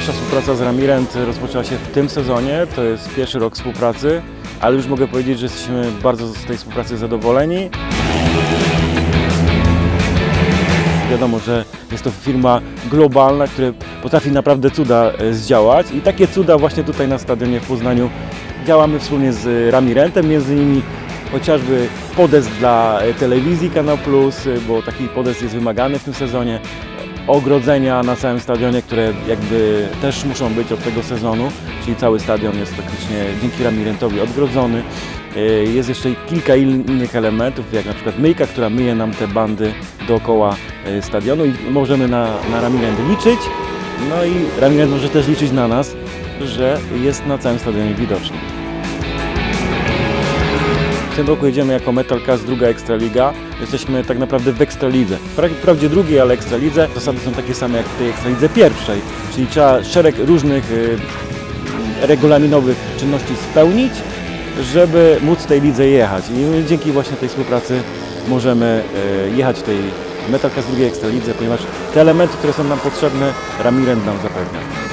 współpraca z Ramirent rozpoczęła się w tym sezonie, to jest pierwszy rok współpracy, ale już mogę powiedzieć, że jesteśmy bardzo z tej współpracy zadowoleni. Wiadomo, że jest to firma globalna, która potrafi naprawdę cuda e, zdziałać. I takie cuda właśnie tutaj na stadionie w Poznaniu działamy wspólnie z Ramirentem, między innymi chociażby podest dla telewizji Kanał Plus, bo taki podest jest wymagany w tym sezonie, ogrodzenia na całym stadionie, które jakby też muszą być od tego sezonu, czyli cały stadion jest praktycznie dzięki Ramirentowi odgrodzony. E, Jest jeszcze kilka in- innych elementów, jak na przykład myjka, która myje nam te bandy dookoła e, stadionu i możemy na, na Ramirent liczyć. No i Ramirent może też liczyć na nas, że jest na całym stadionie widoczny. W tym roku jedziemy jako Metal Cast druga Ekstraliga. Jesteśmy tak naprawdę w Ekstralidze. Pra- Wprawdzie drugiej, ale Ekstralidze. Zasady są takie same jak w tej Ekstralidze pierwszej. Czyli trzeba szereg różnych y, regulaminowych czynności spełnić, żeby móc w tej lidze jechać. I dzięki właśnie tej współpracy możemy y, jechać w tej Metal Cast drugiej Ekstralidze, ponieważ te elementy, które są nam potrzebne, Ramirent nam zapewnia.